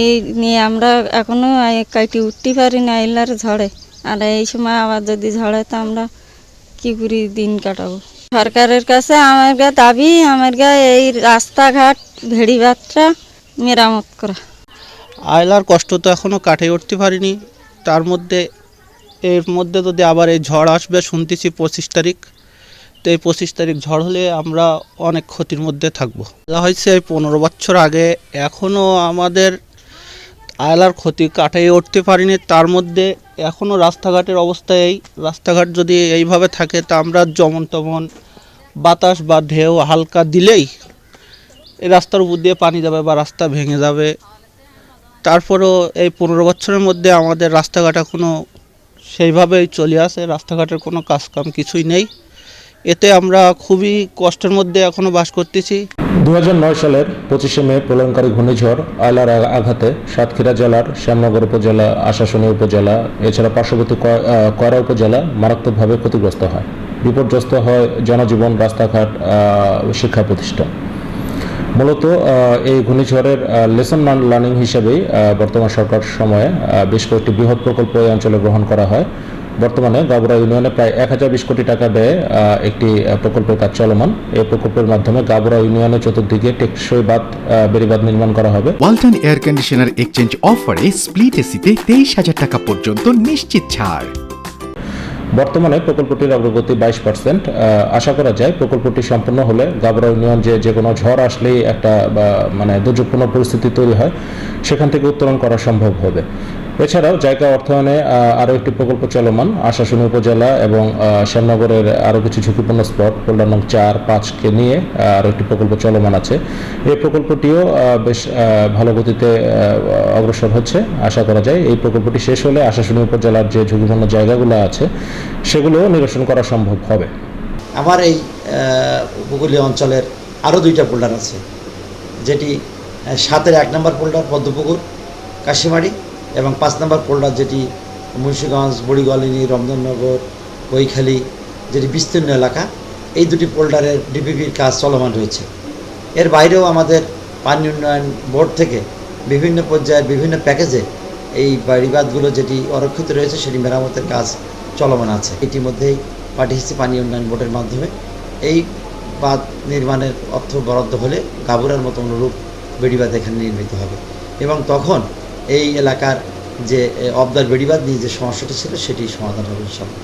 এই নিয়ে আমরা এখনও কাটি উঠতে পারি না, এলার ঝড়ে। আর এই সময় আবার যদি ঝড়ে, তো আমরা কি করি দিন কাটাবো? সরকারের কাছে আমার গা দাবি, আমার গা এই রাস্তাঘাট ভেড়িবাতটা মেরামত করা। আয়লার কষ্ট তো এখনও কাটিয়ে উঠতে পারিনি। তার মধ্যে, এর মধ্যে যদি আবার এই ঝড় আসবে, শুনতেছি পঁচিশ তারিখ। তো এই পঁচিশ তারিখ ঝড় হলে আমরা অনেক ক্ষতির মধ্যে থাকব। হয়েছে এই পনেরো বছর আগে এখনও আমাদের আয়লার ক্ষতি কাটিয়ে উঠতে পারিনি, তার মধ্যে এখনও রাস্তাঘাটের অবস্থা এই। রাস্তাঘাট যদি এইভাবে থাকে, তা আমরা যেমন তেমন বাতাস বা ঢেউ হালকা দিলেই এই রাস্তার উপর দিয়ে পানি যাবে বা রাস্তা ভেঙে যাবে। তারপরেও এই পনেরো বছরের মধ্যে আমাদের রাস্তাঘাট এখনও সেইভাবেই চলে আসে, রাস্তাঘাটের কোনো কাজকাম কিছুই নেই। এতে আমরা খুবই কষ্টের মধ্যে এখনও বাস করতেছি। দু সালের পঁচিশে মে প্রলয়ঙ্কারী ঘূর্ণিঝড় আয়লার আঘাতে সাতক্ষীরা জেলার শ্যামনগর উপজেলা আশাশুনি উপজেলা, এছাড়া পার্শ্ববর্তী কয়রা উপজেলা মারাত্মকভাবে ক্ষতিগ্রস্ত হয়। বিপর্যস্ত হয় জনজীবন, রাস্তাঘাট শিক্ষা প্রতিষ্ঠান। মূলত এই ঘূর্ণিঝড়ের লেসন লার্নিং হিসেবেই বর্তমান সরকার সময়ে বেশ কয়েকটি বৃহৎ প্রকল্প এই অঞ্চলে গ্রহণ করা হয়। বর্তমানে গাবুরা ইউনিয়নে প্রায় এক হাজার বিশ কোটি টাকা ব্যয়ে একটি প্রকল্পের কাজ চলমান। এই প্রকল্পের মাধ্যমে গাবুরা ইউনিয়নের চতুর্দিকে টেকসই বাদ আহ, বেড়িবাঁধ নির্মাণ করা হবে। ওয়ালটন এয়ার কন্ডিশনার এক্সচেঞ্জ অফারে স্প্লিট এসিতে তেইশ হাজার টাকা পর্যন্ত নিশ্চিত ছাড়। বর্তমানে প্রকল্পটির অগ্রগতি বাইশ পার্সেন্ট আশা করা যায় প্রকল্পটি সম্পূর্ণ হলে গাবরা ইউনিয়ন যে যে কোনো ঝড় আসলেই একটা মানে দুর্যোগপূর্ণ পরিস্থিতি তৈরি হয় সেখান থেকে উত্তরণ করা সম্ভব হবে। এছাড়াও জায়গা অর্থায়নে আরও একটি প্রকল্প চলমান, আশাশুনি উপজেলা এবং শ্যামনগরের আরও কিছু ঝুঁকিপূর্ণ স্পট পোল্ডার নং চার, পাঁচকে নিয়ে আরও একটি প্রকল্প চলমান আছে। এই প্রকল্পটিও বেশ ভালো গতিতে অগ্রসর হচ্ছে, আশা করা যায়। এই প্রকল্পটি শেষ হলে আশাশুনি উপজেলার যে ঝুঁকিপূর্ণ জায়গাগুলো আছে সেগুলো নিরসন করা সম্ভব হবে। আমার এই উপকূলীয় অঞ্চলের আরও দুইটা পোল্ডার আছে, যেটি সাতের এক নম্বর পোল্ডার পদ্মপুকুর, কাশিমারি এবং পাঁচ নম্বর পোল্ডার যেটি মুন্সিগঞ্জ, বুড়িগলিনী, রমজাননগর কৈখালী যেটি বিস্তীর্ণ এলাকা, এই দুটি পোল্ডারের ডিপিপির কাজ চলমান রয়েছে। এর বাইরেও আমাদের পানি উন্নয়ন বোর্ড থেকে বিভিন্ন পর্যায়ের বিভিন্ন প্যাকেজে এই বাড়িবাদগুলো যেটি অরক্ষিত রয়েছে, সেটি মেরামতের কাজ চলমান আছে। ইতিমধ্যেই পাঠিয়েছি পানি উন্নয়ন বোর্ডের মাধ্যমে। এই বাঁধ নির্মাণের অর্থ বরাদ্দ হলে গাবুরার মতো অনুরূপ বেড়িবাঁধ এখানে নির্মিত হবে। এবং তখন এই এলাকার যে অবদার বেড়িবাদ নিয়ে যে সমস্যাটি ছিল সেটি সমাধান হবে ইনশাল্লাহ